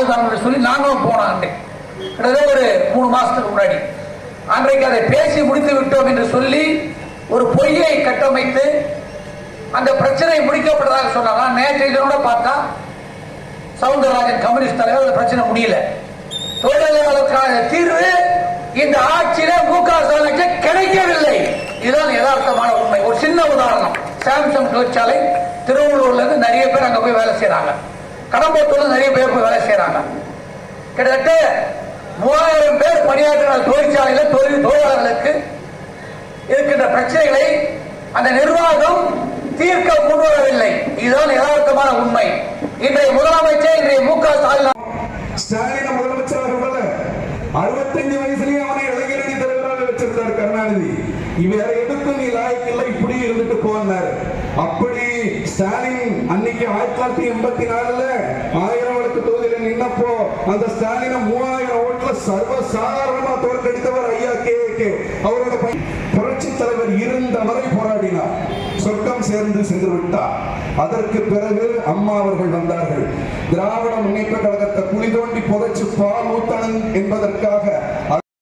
ஆயுதம் சொல்லி நாங்களும் போனோம் அன்றைக்கு கிட்டத்தட்ட ஒரு மூணு மாசத்துக்கு முன்னாடி. அன்றைக்கு அதை பேசி முடித்து விட்டோம் என்று சொல்லி ஒரு பொய்யை கட்டமைத்து அந்த பிரச்சனை முடிக்கப்பட்டதாக சொன்னாங்க. நேற்று கூட பார்த்தா சவுந்தரராஜன் கம்யூனிஸ்ட் தலைவர் அந்த பிரச்சனை முடியல. தொழிலாளர்களுக்கான தீர்வு இந்த ஆட்சியில மு க ஸ்டாலினுக்கு கிடைக்கவில்லை. இதுதான் யதார்த்தமான உண்மை. ஒரு சின்ன உதாரணம். சாம்சங் தொழிற்சாலை திருவள்ளூர்ல இருந்து நிறைய பேர் அங்க போய் வேலை செய்யறாங்க கடம்பத்தூர்ல நிறைய பேர் போய் வேலை செய்யறாங்க கிட்டத்தட்ட மூவாயிரம் பேர் பணியாற்றின தொழிற்சாலையில தொழில் தொழிலாளர்களுக்கு இருக்கின்ற பிரச்சனைகளை அந்த நிர்வாகம் தீர்க்க முன்வரவில்லை இதுதான் யதார்த்தமான உண்மை. இன்றைய முதலமைச்சர் இன்றைய மு க ஸ்டாலின் ஸ்டாலின் முதலமைச்சராக அறுபத்தஞ்சு வயசுலயே அவனை இளைஞரணி தலைவராக வச்சிருந்தார் கருணாநிதி. இவர் எடுத்து நீ லாய்க்கில்லை இப்படி இருந்துட்டு போனார். அப்படி ஸ்டாலின் அன்னைக்கு ஆயிரத்தி தொள்ளாயிரத்தி எண்பத்தி நாலுல ஆயிரம் வழக்கு தொகுதியில நின்னப்போ அந்த ஸ்டாலினை மூவாயிரம் ஓட்டுல சர்வ சாதாரணமா தோற்கடித்தவர் ஐயா கே கே. அவரோட புரட்சி தலைவர் இருந்த வரை போராடினார். சொர்க்கம் சேர்ந்து சென்று விட்டார். அதற்கு பிறகு அம்மா அவர்கள் வந்தார்கள். திராவிட முன்னேற்ற கழகத்தை குழி தோண்டி புதைச்சு பால் ஊத்தணும் என்பதற்காக